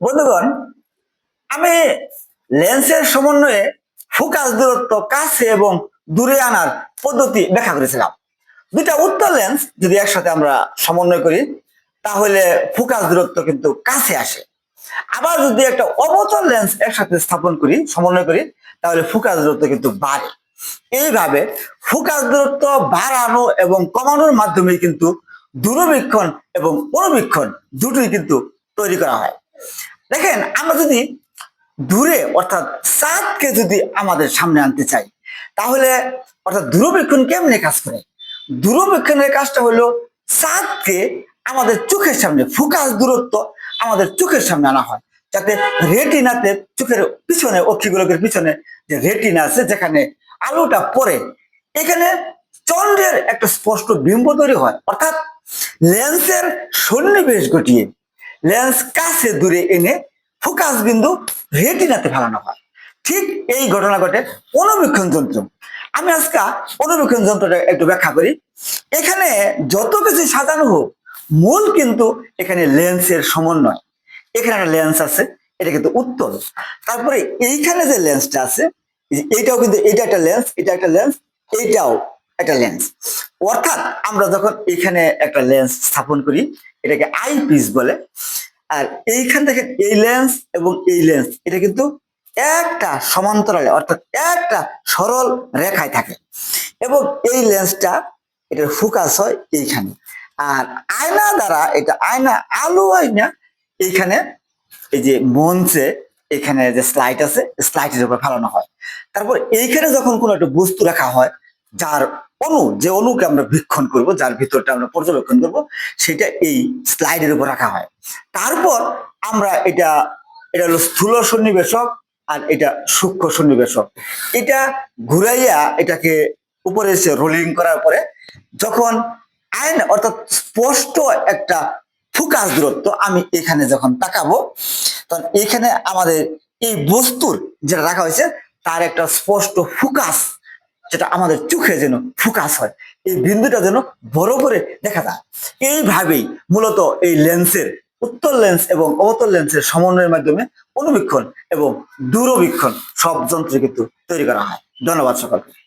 বন্ধুগণ, আমি লেন্সের সমন্বয়ে ফোকাস দূরত্ব কাছে এবং দূরে আনার পদ্ধতি ব্যাখ্যা করেছিলাম। দুইটা উত্তর লেন্স যদি একসাথে আমরা সমন্বয় করি, তাহলে ফোকাস দূরত্ব কিন্তু কাছে আসে। আবার যদি একটা অবতল লেন্স একসাথে স্থাপন করি, সমন্বয় করি, তাহলে ফোকাস দূরত্ব কিন্তু বাড়ে। এইভাবে ফোকাস দূরত্ব বাড়ানো এবং কমানোর মাধ্যমে কিন্তু দূরবীক্ষণ এবং অনুবীক্ষণ দুটোই কিন্তু তৈরি করা হয়। দেখেন, আমরা যদি দূরে, অর্থাৎ চাঁদকে যদি আমাদের সামনে আনতে চাই, তাহলে, অর্থাৎ দূরবীক্ষণ কেমনে কাজ করে? দূরবীক্ষণের কাজটা হলো চাঁদকে আমাদের চোখের সামনে, ফোকাস দূরত্ব আমাদের চোখের সামনে আনা হয়, যাতে রেটিনাতে চোখের পিছনে, অক্ষিগোলকের পিছনে যে রেটিনা আছে, যেখানে আলোটা পড়ে, এখানে চন্দ্রের একটা স্পষ্ট বিম্ব তৈরি হয়, অর্থাৎ লেন্সের সন্নিবেশ ঘটিয়ে লেন্স কাছে দূরে এনে ফোকাস বিন্দু রেটিনাতে ফেলানো হয়। ঠিক এই ঘটনা ঘটে অনুবীক্ষণ যন্ত্র। আমি আজকে অনুবীক্ষণ যন্ত্রটা একটু ব্যাখ্যা করি। এখানে যত কিছু সাজানো হোক, মূল কিন্তু এখানে লেন্সের সমন্বয়। এখানে একটা লেন্স আছে, এটা কিন্তু উত্তল তারপরে এইখানে যে লেন্সটা আছে, এই এইটাও কিন্তু এটা একটা লেন্স, এটা একটা লেন্স, এইটাও একটা লেন্স। অর্থাৎ আমরা যখন এখানে একটা লেন্স স্থাপন করি, এটাকে আই পিস বলে আর এইখান থেকে এই লেন্স এবং এই লেন্স এটা কিন্তু একটা সমান্তরালে, অর্থাৎ একটা সরল রেখায় থাকে। এবং এই লেন্সটা এটার ফোকাস হয় এইখানে। আর আয়না দ্বারা এটা আয়না আলো আয়না এইখানে এই যে মঞ্চে, এখানে যে স্লাইড আছে স্লাইডের উপর ফেলানো হয়। তারপর এইখানে যখন কোনো একটা বস্তু রাখা হয় যার অণু, যে অণুকে আমরা বীক্ষণ করব, যার ভিতরটা আমরা পর্যবেক্ষণ করব, সেটা এই স্লাইডের উপর রাখা হয়। তারপর আমরা এটা এটা হলো স্থূল সন্নিবেশক আর এটা সূক্ষ্ম সন্নিবেশক। এটা ঘুরাইয়া এটাকে উপরে এসে রোলিং করার পরে যখন আইন অর্থাৎ স্পষ্ট একটা ফোকাস দূরত্ব আমি এখানে যখন তাকাবো, তখন এখানে আমাদের এই বস্তুর যেটা রাখা হয়েছে, তার একটা স্পষ্ট ফোকাস যেটা আমাদের চোখে যেন ফোকাস হয়, এই বিন্দুটা যেন বড় করে দেখা যায়। এইভাবেই মূলত এই লেন্সের উত্তর লেন্স এবং অবতল লেন্সের সমন্বয়ের মাধ্যমে অনুবীক্ষণ এবং দূরবীক্ষণ সব যন্ত্র কিন্তু তৈরি করা হয়। ধন্যবাদ সকলকে।